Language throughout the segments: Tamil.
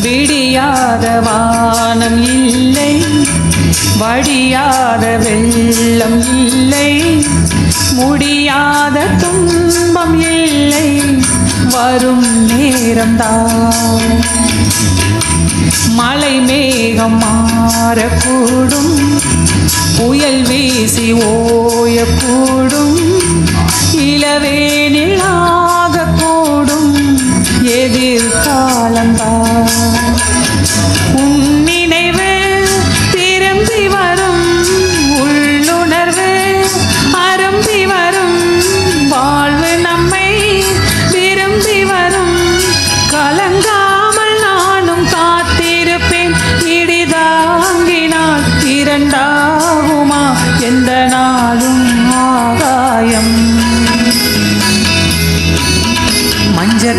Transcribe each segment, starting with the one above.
விடியாத வானம் இல்லை வடியாத வெள்ளம் இல்லை முடியாத துன்பம் இல்லை வரும் நேரம்தான். மலை மேகம் மாறக்கூடும் புயல் வீசி ஓயக்கூடும் இளவே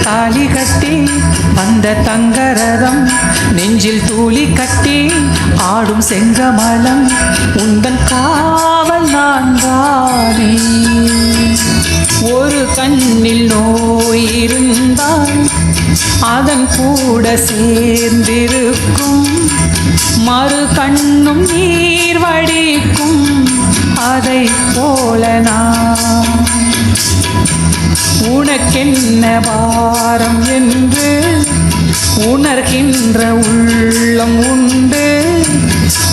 தாலி கட்டி வந்த தங்கரதம் நெஞ்சில் தூளி கட்டி ஆடும் செங்கமலம் உந்தன் காவல் நான் தானே ஒரு கண்ணில் நோய் இருந்தால் அதன் கூட சேர்ந்திருக்கும். மறு கண்ணும் நீர் வடிக்கும் அதை போல நான் உனக்கென்ன பாரம் என்று உணர்கின்ற உள்ளம் உண்டு.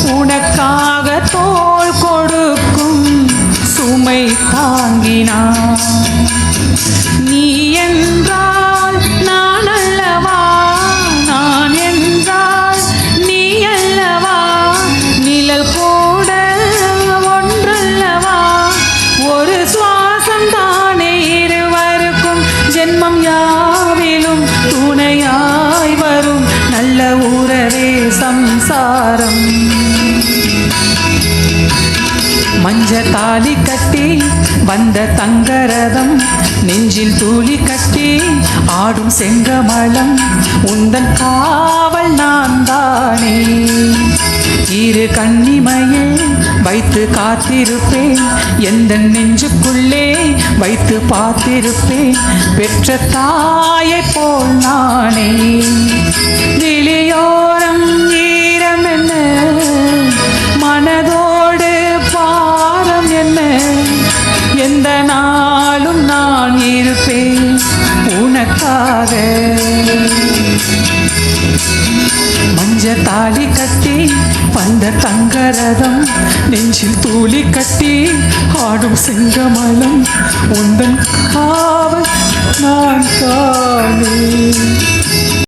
உனக்காக தோள் கொடுக்கும் சுமை தாங்கினான். சம்சாரம் மஞ்ச தாலி கட்டி வந்த தங்கரதம் நெஞ்சில் தூளி கட்டி ஆடும் செங்கமலம் உந்தன் காவல் நான் தானே இரு கண்ணிமையே வைத்து காத்திருப்பேன் எந்த நெஞ்சுக்குள்ளே வைத்து பார்த்திருப்பேன் பெற்ற தாயை போல் நானே. விழியோரம் உனக்காக மஞ்ச தாலி கட்டி வந்த தங்கரதம் நெஞ்சில் தூளி கட்டி ஆடும் சிங்கமலம் உந்தன் காவல் நான் காணேன்.